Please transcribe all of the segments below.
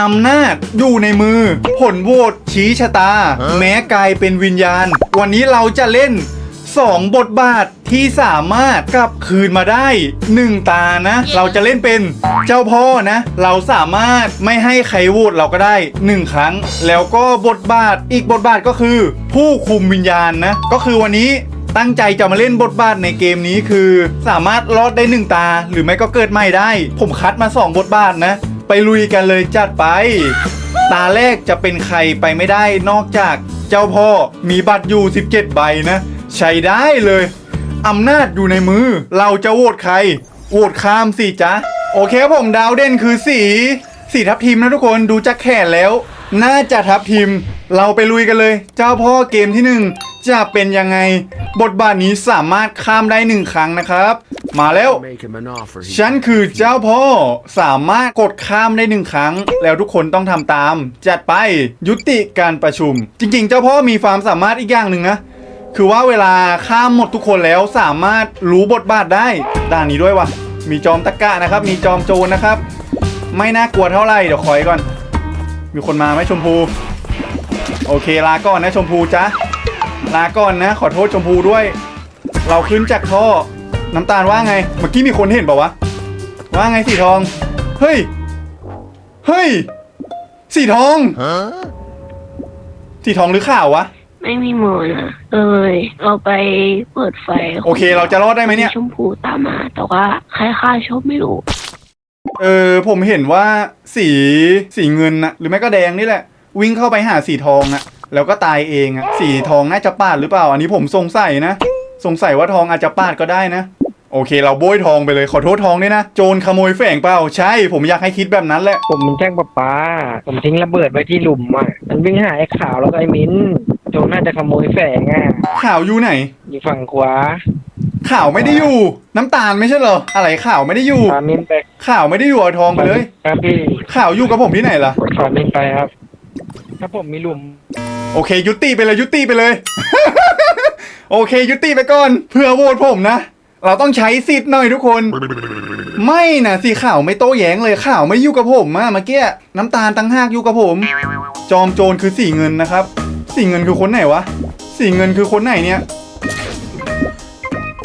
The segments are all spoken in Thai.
อำนาจอยู่ในมือ ผลโหวตชี้ชะตา แม้กายเป็นวิญญาณ วันนี้เราจะเล่น 2 บทบาทที่สามารถกลับคืนมาได้ 1 ตานะ เราจะเล่นเป็นเจ้าพ่อนะ เราสามารถไม่ให้ใครโหวตเราก็ได้ 1 ครั้ง แล้วก็บทบาทอีกบทบาทก็คือ ผู้คุมวิญญาณนะ ก็คือวันนี้ตั้งใจจะมาเล่นบทบาทในเกมนี้คือ สามารถรอดได้หนึ่งตา หรือไม่ก็เกิดใหม่ได้ ผมคัดมา 2 บทบาทนะ ไปลุยกันเลยจัดไป ตาแรกจะเป็นใครไปไม่ได้นอกจากเจ้าพ่อมีบัตรอยู่ 17 ใบนะ ใช้ได้เลยอำนาจอยู่ในมือ เราจะโหวตใครโหวตข้ามสิจ๊ะ โอเคครับผมดาวเด่นคือสี สีทับทีมนะทุกคนดูจากแขนแล้ว น่าจะทับทีมเราไปลุยกันเลย เจ้าพ่อเกมที่หนึ่งจะเป็นยังไง บทบาทนี้สามารถข้ามได้หนึ่งครั้งนะครับ มาแล้ว Make him an offer. he ฉันคือเจ้าพ่อสามารถกดข้ามได้หนึ่งครั้ง แล้วทุกคนต้องทำตาม จัดไปยุติการประชุม จริง ๆ เจ้าพ่อมีความสามารถอีกอย่างหนึ่งนะคือว่าเวลาข้ามหมดทุกคนแล้วสามารถรู้บทบาทได้ด่านนี้ด้วยวะมีจอมตะกะนะครับ มีจอมโจรนะครับ ไม่น่ากลัวเท่าไหร่เดี๋ยวคอยก่อน มีคนมาไหมชมพู โอเคลาก่อนนะชมพูจ้ะ ลาก่อนนะ ขอโทษชมพูด้วย เราขึ้นจากท่อ น้ำตาลว่าไง เมื่อกี้มีคนเห็นเปล่าวะ ว่าไงสีทอง เฮ้ย เฮ้ย สีทอง Huh? สีทองหรือข่าววะ ไม่มีมือนะเลยเราไปเปิดไฟโอเค เราจะรอดได้ไหมเนี่ย ชมพูตามมา แต่ว่าใครฆ่าชอบไม่รู้ เออ ผมเห็นว่าสีสีเงินนะหรือไม่ก็แดงนี่แหละ วิ่งเข้าไปหาสีทองอะ แล้วก็ตายเองอะสีทองน่าจะปาดหรือเปล่า อันนี้ผมสงสัยนะ สงสัยว่าทองอาจจะปาดก็ได้นะ โอเค เราโบยทองไปเลยขอโทษทองด้วยนะ โจรขโมยแฝงเปล่า ใช่ ผมอยากให้คิดแบบนั้นแหละ ผมเป็นแจ้งประปาผมทิ้งระเบิดไว้ที่หลุมอะ มันวิ่งหาไอ้ขาวแล้วก็ไอ้มิ้นโจรน่าจะขโมยแฝงอะข่าวอยู่ไหน อยู่ฝั่งขวาข่าวไม่ได้อยู่ น้ำตาลไม่ใช่เหรอ อะไรข่าวไม่ได้อยู่ พามิ้นไปข่าวไม่ได้อยู่เอาทองไปเลย ครับพี่ข่าวอยู่กับผมที่ไหนล่ะพามิ้นไปครับ ถ้าผมมีหลุม โอเค ยุติไปเลยยุติไปเลย โอเค ยุติไปก่อน เพื่อโหวตผมนะ เราต้องใช้สิทธิ์หน่อยทุกคน ไม่นะสีข่าวไม่โต้แย้งเลยข่าวไม่อยู่กับผมอะเมื่อกี้น้ำตาลตั้งหากอยู่กับผม จอมโจรคือสีเงินนะครับ สีเงินคือคนไหนวะ สีเงินคือคนไหนเนี่ย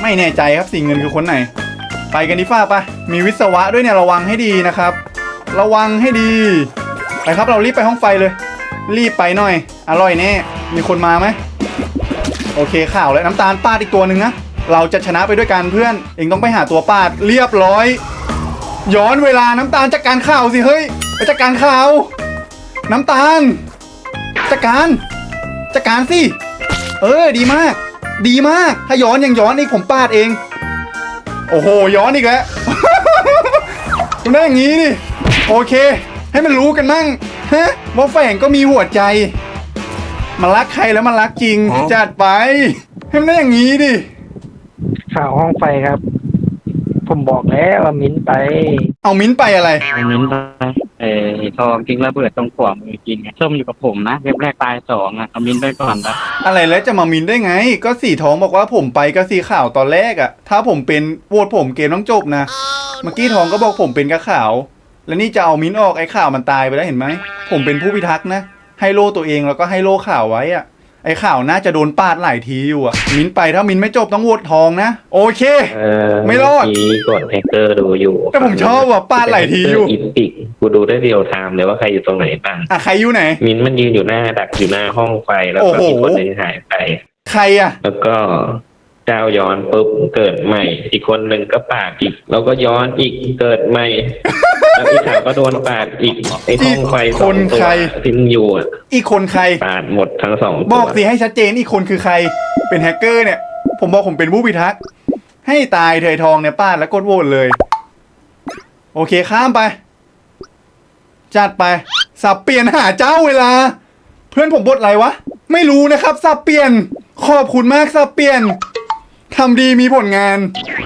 ไม่แน่ใจครับสีเงินคือคนไหน ไปกันดีฟ้าปะมีวิศวะด้วยเนี่ยระวังให้ดีนะครับ ระวังให้ดี ไปครับเรารีบไปห้องไฟเลย รีบไปหน่อย อร่อยแน่ มีคนมาไหม โอเคข่าวแล้วน้ำตาลปาดอีกตัวหนึ่งนะ เราจะชนะไปด้วยกันเพื่อน เองต้องไปหาตัวปาดเรียบร้อย ย้อนเวลาน้ำตาลจัดการข่าวสิเฮ้ยไปจัดการข่าว น้ำตาลจัดการจัดการสิ เออดีมาก ดีมาก ถ้าย้อนยังย้อนอีกผมปาดเอง โอ้โหย้อนอีกแล้วคุณได้อย่างนี้ดิโอเค ให้มันรู้กันมั่ง ฮะว่าแฝงก็มีหัวใจ มันรักใครแล้วมันรักจริงอ๋อจัดไปให้มันได้อย่างนี้ดิข่าวห้องไฟครับ ผมบอกแล้วว่ามิ้นไป เอามิ้นท์ไปอะไร ไอ้มิ้นท์เออทองทิ้งระเบิดตรงขวามือกินไงส้มอยู่กับผมนะเว็บแรกตายสองอะเอามิ้นท์ไปก่อนนะอะไรแล้วจะมามินได้ไง ก็สีทองบอกว่าผมไปก็สีขาวตอนแรกอะถ้าผมเป็นโหวตผมเกมต้องจบนะ เมื่อกี้ทองก็บอกผมเป็นกระขาว แล้วนี่จะเอามิ้นออกไอ้ข่าวมันตายไปแล้วเห็นไหม ผมเป็นผู้พิทักษ์นะ ให้โล่ตัวเองแล้วก็ให้โล่ข่าวไว้อะไอ้ข่าวน่าจะโดนปาดหลายทีอยู่อะมิ้นไปถ้ามิ้นไม่จบต้องโหวตทองนะ โอเค เออไม่รอดเมื่กี้กดแฮกเกอร์ดูอยู่แต่ผมชอบว่ะปาดหลายทีอยู่ อินปิกกูดูได้เรียลไทม์เลยว่าใครอยู่ตรงไหนบ้าง อะใครอยู่ไหน มินท์มันยืนอยู่หน้าดักอยู่หน้าห้องไฟแล้วโอ้ก็โหอีกคนหนึงหายไป ใครอะแล้วก็เจ้าย้อนปุ๊บเกิดใหม่ อีกคนหนึ่งก็ปาดอีก แล้วก็ย้อนอีกเกิดใหม่ แล้วอีกขาวก็โดนปาดอีกไอ้ห้องไฟสองตัวที่มึงอยู่อะอีกคนใคร ปาดหมดทั้งสองตัวบอกสิให้ชัดเจนอีกคนคือใคร เป็นแฮกเกอร์เนี่ย ผมบอกผมเป็นผู้พิทักษ์ให้ตายเถยทองเนี่ยป้าดแล้วกดโหวตเลย โอเคข้ามไป จัดไป สับเปลี่ยนหาเจ้าเวลา เพื่อนผมบทอะไรวะ ไม่รู้นะครับ สับเปลี่ยน ขอบคุณมากสับเปลี่ยนทำดีมีผลงาน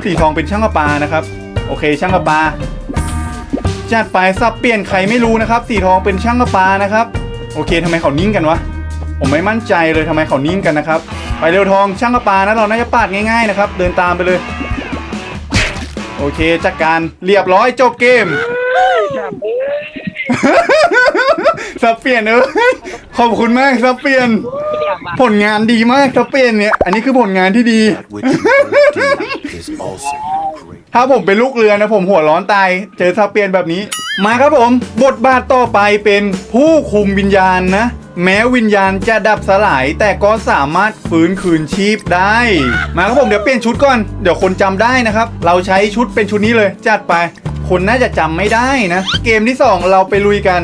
สีทองเป็นช่างประปานะครับ โอเค ช่างประปา จัดไปสับเปลี่ยนใครไม่รู้นะครับ สีทองเป็นช่างประปานะครับ โอเคทำไมเขานิ่งกันวะ ผมไม่มั่นใจเลยทำไมเขานิ่งกันนะครับ ไปเร็วทองช่างกระปานะเราน่าจะปาดง่ายๆนะครับ เดินตามไปเลย โอเคจัดการเรียบร้อยจบเกมซับเปลี่ยนเอ้ยขอบคุณมากซับเปลี่ยน ผลงานดีมากซับเปลี่ยนเนี่ย อันนี้คือผลงานที่ดี ถ้าผมเป็นลูกเรือนะผมหัวร้อนตาย เจอซับเปลี่ยนแบบนี้ มาครับผม บทบาทต่อไปเป็นผู้คุมวิญญาณนะ แม้วิญญาณจะดับสลาย แต่ก็สามารถฟื้นคืนชีพได้ มาครับผมเดี๋ยวเปลี่ยนชุดก่อน เดี๋ยวคนจำได้นะครับ เราใช้ชุดเป็นชุดนี้เลย จัดไป คนน่าจะจำไม่ได้นะ เกมที่ 2 เราไปลุยกัน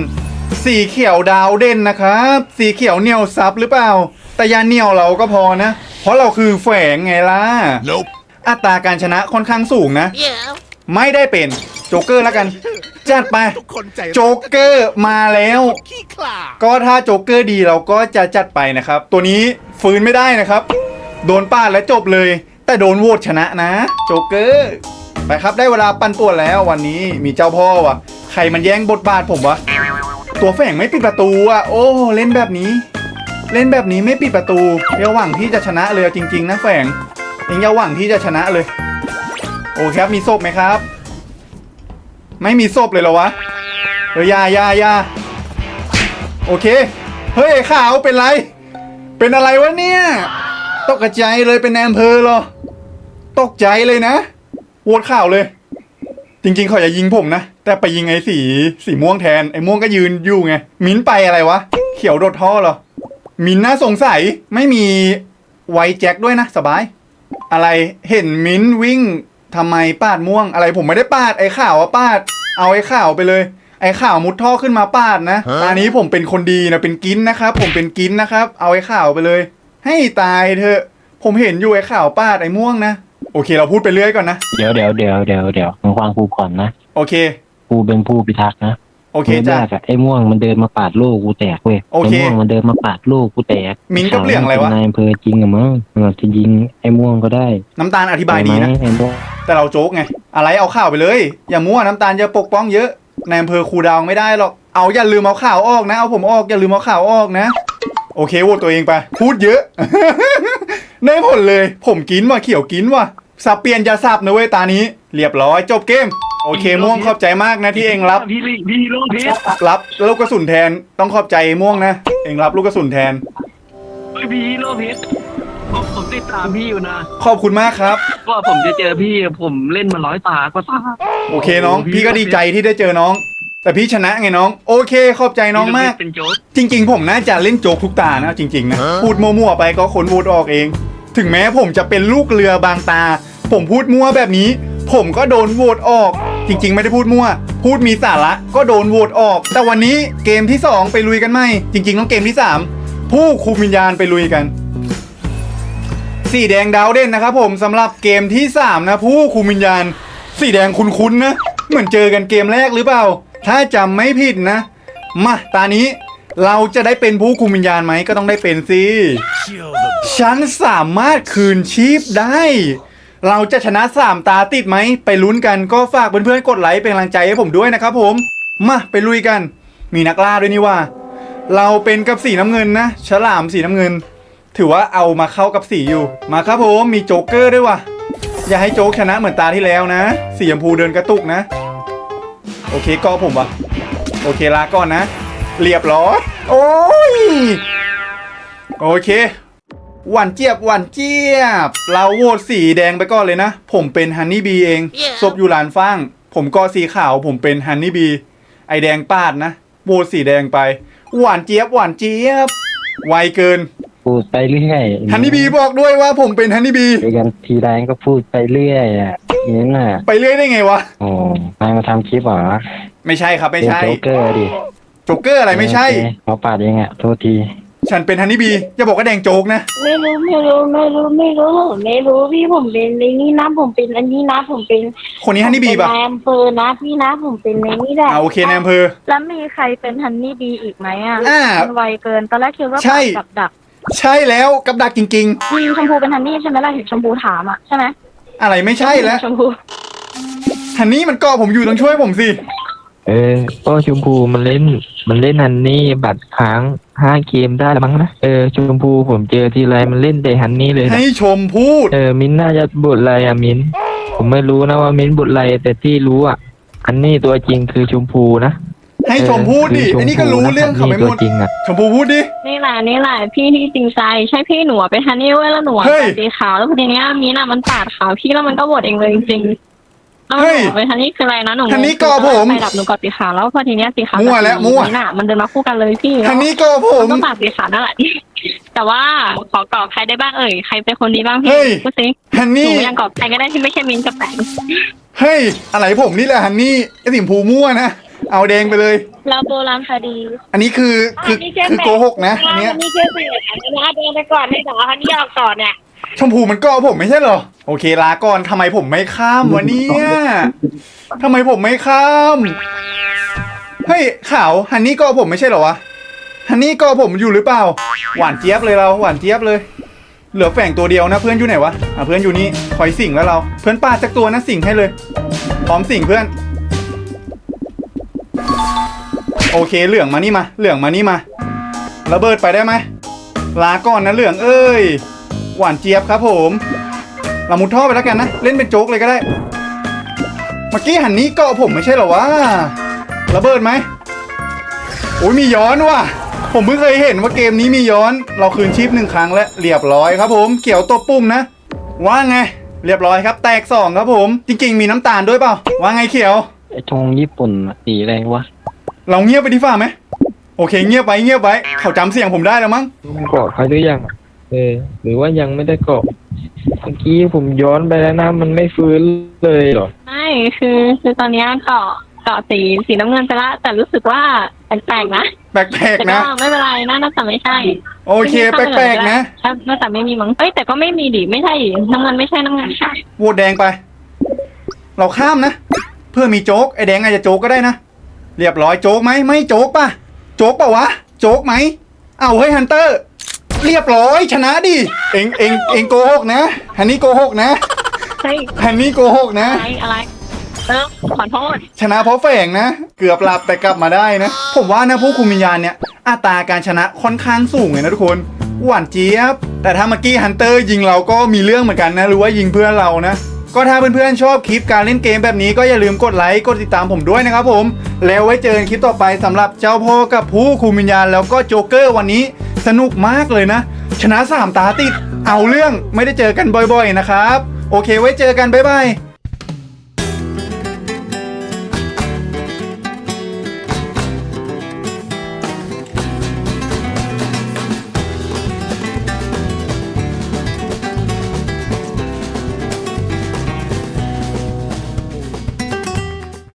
สีเขียวดาวเด่นนะครับ สีเขียวเหนียวซับหรือเปล่า แต่ยาเหนียวเราก็พอนะ เพราะเราคือแฝงไงล่ะ Nope. อัตราการชนะค่อนข้างสูงนะ ไม่ได้เป็นโจ๊กเกอร์แล้วกัน จัดไปคนใจโจ๊กเกอร์มาแล้วขี้ขลาดก็ถ้าโจ๊กเกอร์ดีเราก็จะจัดไปนะครับ ตัวนี้ฟื้นไม่ได้นะครับ โดนป้าดและจบเลย แต่โดนโหวตชนะนะ โจ๊กเกอร์ ไปครับได้เวลาปันป่วนแล้ววันนี้มีเจ้าพ่อวะใครมันแย่งบทบาทผมวะ ตัวแฝงไม่ปิดประตูอะ โอ้เล่นแบบนี้ เล่นแบบนี้ไม่ปิดประตูอย่าหวังที่จะชนะเลยจริง ๆ นะแฝง เองอย่าหวังที่จะชนะเลย โอเคครับมีศพไหมครับ ไม่มีศพเลยเหรอวะเฮ้ยยายายาโอเค เฮ้ยไอ้ขาวเป็นไร เป็นอะไรวะเนี่ยตกใจเลยเป็นแอมเพอเหรอตกใจเลยนะโหวตข่าวเลย จริงๆเขาจะยิงผมนะ แต่ไปยิงไอ้สีสีม่วงแทนไอ้ม่วงก็ยืนอยู่ไง มิ้นไปอะไรวะ เขียวโดดท่อเหรอ มิ้นน่าสงสัยไม่มีไวแจ็คด้วยนะ สบาย อะไรเห็นมิ้นวิ่งทำไมปาดม่วงอะไรผมไม่ได้ปาดไอ้ข่าวอะปาด เอาไอ้ข่าวไปเลย ไอ้ข่าวมุดท่อขึ้นมาปาดนะตอนนี้ผมเป็นคนดีนะเป็นกินนะครับ ผมเป็นกินนะครับ เอาไอ้ข่าวไปเลย ให้ตายเถอะ ผมเห็นอยู่ไอ้ข่าวปาดไอ้ม่วงนะโอเค เราพูดไปเรื่อยก่อนนะเดี๋ยวเดี๋ยวเดี๋ยวเดี๋ยวเดี๋ยวมึงฟังกูก่อนนะ โอเค กูเป็นผู้พิทักษ์นะ โอเคริ่มจ้ะ แรกอะไอ้ม่วงมันเดินมาปาดลูกกูแตกเว้ยโอเคไอ้ม่วงมันเดินมาปาดลูกกูแตกมิ้นกับเหลืองอะไรวะนายอำเภอจริงอะมั้งมันอาจจะยิงไอ้ม่วงก็ได้น้ำตาลอธิบายดีนะใช่ไหมไอ้ม่วงแต่เราโจ๊กไง อะไรเอาข่าวไปเลย อย่ามั่วน้ำตาลจะปกป้องเยอะในอำเภอครูดาวไม่ได้หรอก เอาอย่าลืมเอาข่าวออกนะ เอาผมออกอย่าลืมเอาข่าวออกนะ โอเคโหวตตัวเองไป พูดเยอะ ได้ผลเลย ผมกินว่ะเขียวกินว่ะสับเปลี่ยนจะสับนะเว้ยตานี้ เรียบร้อยจบเกม โอเคม่วงขอบใจมากนะที่เองรับ พี่ลิพี่โลเพชรรับลูกกระสุนแทนต้องขอบใจม่วงนะ เองรับลูกกระสุนแทนเฮ้ยพี่โลเพชรผมผมติดตามพี่อยู่นะขอบคุณมากครับ ก็ผมจะเจอพี่ผมเล่นมาร้อยตาก็ตาโอเคน้องพี่พี่ก็ดีใจที่ได้เจอน้อง แต่พี่ชนะไงน้อง โอเค ขอบใจน้องมาก เป็นโจ๊กจริง ๆ ผมน่าจะเล่นโจ๊กทุกตานะจริงๆนะพูดมั่วๆไปก็คนพูดออกเอง ถึงแม้ผมจะเป็นลูกเรือบางตา ผมพูดมั่วแบบนี้ ผมก็โดนโหวตออก จริง ๆ ไม่ได้พูดมั่ว พูดมีสาระก็โดนโหวตออก แต่วันนี้เกมที่ 2 ไปลุยกันไหมจริง ๆ ต้องเกมที่ 3 ผู้คุมวิญญาณไปลุยกัน สีแดงดาวเด่นนะครับผมสำหรับเกมที่3นะผู้คุมวิญญาณ สีแดงคุ้นๆนะเหมือนเจอกันเกมแรกหรือเปล่า ถ้าจำไม่ผิดนะมาตานี้เราจะได้เป็นผู้คุมวิญญาณไหมก็ต้องได้เป็นสิฉันสามารถคืนชีพได้ เราจะชนะสามตาติดไหม ไปลุ้นกันก็ฝากเพื่อนๆกดไลค์เป็นกำลังใจให้ผมด้วยนะครับผม มาไปลุยกัน มีนักล่าด้วยนี่ว่า เราเป็นกับสีน้ำเงินนะฉลามสีน้ำเงิน ถือว่าเอามาเข้ากับสีอยู่ มาครับผมมีโจ๊กเกอร์ด้วยว่ะอย่าให้โจ๊กชนะเหมือนตาที่แล้วนะ สีชมพูเดินกระตุกนะ โอเคก็ผมวะโอเคลาก่อนนะ เรียบร้อยโอ้ยโอเค หวานเจี๊ยบหวานเจี๊ยบ เราโหวตสีแดงไปก่อนเลยนะ ผมเป็นฮันนี่บีเองศพอยู่หลานฟ้าง ผมก็สีขาว ผมเป็นฮันนี่บี ไอแดงปาดนะโหวตสีแดงไป หวานเจี๊ยบหวานเจี๊ยบ ไวเกิน พูดไปเรื่อยฮันนี่บีบอกด้วยว่าผมเป็นฮันนี่บี เจอกันทีไรก็พูดไปเรื่อยอะนี่น่ะไปเรื่อยได้ไงวะ โอ้นายมาทำคลิปเหรอไม่ใช่ครับไม่ใช่เป็นโจ๊กเกอร์ดิโจ๊กเกอร์อะไรไม่ใช่โอเคเขาปาดเองอะโทษที ฉันเป็นฮันนี่บีอย่าบอกว่าแดงโจ๊กนะ ไม่รู้ไม่รู้ไม่รู้ไม่รู้ไม่รู้พี่ผมเป็นในนี่นะผมเป็นอันนี้นะผมเป็นคนนี้ฮันนี่บีป่ะนายอำเภอนะพี่นะผมเป็นในนี่แหละอ่าโอเคในอำเภอ แล้วมีใครเป็นฮันนี่บีอีกไหมอะอ่ามันไวเกินตอนแรกคิดว่าใช่กับดักใช่แล้วกับดักจริง มีชมพูเป็นฮันนี่ใช่ไหมล่ะเห็นชมพูถามอะใช่ไหมๆ อะไรไม่ใช่แล้วชมพูฮันนี่มันเกาะผมอยู่ต้องช่วยผมสิ เออก็ชมพูมันเล่น มันเล่นฮันนี่บัตรค้างห้าเกมได้แล้วมั้งนะเออชมพูผมเจอทีไรมันเล่นแต่ฮันนี่เลยนะให้ชมพูด เออมินน่าจะบทอะไรอะมินผมไม่รู้นะว่ามินบทอะไรแต่ที่รู้อะฮันนี่ตัวจริงคือชมพูนะให้ชมพูดดิไอ้นี่ก็รู้เรื่องเขาไปหมตัวดจริงอะชมพูพูดดินี่แหละนี่แหละพี่ที่จริงใจใช่พี่หนูอะเป็นฮันนี่เว้ยแล้วหนูอะเฮ้ยเป็นสีขาวแล้วพอดีเนี้ยมีน่ะมันปาดขาวพี่แล้วมันก็โหวตเองเลยจริง ๆแล้วหเฮ้ยนูเป็นฮันนี่คืออะไรนะหนูฮันนี่กอผมไปดับหนูกอดสีขาวแล้วพอทีเนี้ยสีขาวมั่วแล้วกับสีมั่ว นี้น่ะมันเดินมาคู่กันเลยพี่ทันนี้ก็ผมมันก็ปาดสีขาวนั่นแหละแต่ว่าขอกรอบใครได้บ้างเอ่ยใครเป็นคนดีบ้างพี่เฮ้ยพูดสิฮันหนูนี่ยังกรอบใครก็ได้ที่ไม่ใช่มินกับแปงเฮ้ย อะไรผมนี่แหละฮันนี่ไอสิมพูมั่วนะ เอาแดงไปเลย เราโบราณคดีอันนี้คือคือคือโกหกนะ อันเนี้ยฮันนี่แค่เสียอันนี้นะเดินไปก่อนให้หนอฮันนี่ออกก่อนเนี่ย ชมพูมันก็ผมไม่ใช่เหรอ โอเคลาก่อนทำไมผมไม่ข้ามวะเนี่ยทำไมผมไม่ข้าม เฮ้ยขาวฮันนี่ก็ผมไม่ใช่เหรอวะ ฮันนี่ก็ผมอยู่หรือเปล่า หวานเจี๊ยบเลยเราหวานเจี๊ยบเลย เหลือแฝงตัวเดียวนะเพื่อนอยู่ไหนวะ อะเพื่อนอยู่นี่คอยสิงแล้วเรา เพื่อนปาดสักตัวนะสิงให้เลย พร้อมสิงเพื่อน โอเคเหลืองมานี่มา เหลืองมานี่มา ระเบิดไปได้ไหมลาก่อนนะเหลืองเอ้ย หวานเจี๊ยบครับผมเรามุดท่อไปแล้วกันนะ เล่นเป็นโจ๊กเลยก็ได้ เมื่อกี้หันนี้เกาะผมไม่ใช่เหรอวะระเบิดไหมโอ้ยมีย้อนว่ะ ผมเพิ่งเคยเห็นว่าเกมนี้มีย้อน เราคืนชีพหนึ่งครั้งและเรียบร้อยครับผม เกี่ยวตัวปุ่มนะ ว่าไง เรียบร้อยครับแตกสองครับผม จริง ๆ มีน้ำตาลด้วยเปล่า ว่าไงเขียวไอ้ธงญี่ปุ่นอะสีอะไรวะ เราเงียบไปดีฝ่าไหม โอเค เงียบไปเงียบไป เขาจำเสียงผมได้แล้วมั้งเกาะใครหรือยังอะ เออ หรือว่ายังไม่ได้เกาะเมื่อกี้ผมย้อนไปแล้วนะมันไม่ฟื้นเลยเหรอ ไม่คือคือตอนเนี้ยเกาะเกาะสีสีน้ำเงินไปละแต่รู้สึกว่าแปลกๆนะแปลกแต่ๆก็นะไม่เป็นไรนะน่าจะไม่ใช่โอเคแปลกๆนะใช่น่าจะไม่มีมั้งเอ้ยแต่ก็ไม่มีดิไม่ใช่ดิน้ำเงินไม่ใช่น้ำเงินใช่โหวตแดงไป เราข้ามนะ เพื่อมีโจ๊กไอแดงอาจจะโจ๊กก็ได้นะ เรียบร้อยโจ๊กไหมไม่โจ๊กป่ะ โจ๊กป่ะวะ โจ๊กไหม เอาเฮ้ยฮันเตอร์ เรียบร้อยชนะดิ เองเองเองโกหกนะฮันนี่โกหกนะเฮ้ยฮันนี่โกหกนะ อะไรอะไรเออขอโทษชนะเพราะแฝงนะ เกือบหลับแต่กลับมาได้นะ ผมว่านะผู้คุมวิญญาณเนี่ยอัตราการชนะค่อนข้างสูงเลยนะทุกคน หวานเจี๊ยบ แต่ถ้าเมื่อกี้ฮันเตอร์ยิงเราก็มีเรื่องเหมือนกันนะ หรือว่ายิงเพื่อนเรานะ ก็ถ้าเพื่อนๆชอบคลิปการเล่นเกมแบบนี้ก็อย่าลืมกดไลค์กดติดตามผมด้วยนะครับผม แล้วไว้เจอกันคลิปต่อไปสำหรับเจ้าพ่อกับผู้คุมวิญญาณแล้วก็โจ๊กเกอร์วันนี้ สนุกมากเลยนะ ชนะสามตาติดเอาเรื่องไม่ได้เจอกันบ่อยๆนะครับ โอเคไว้เจอกันบ๊ายบาย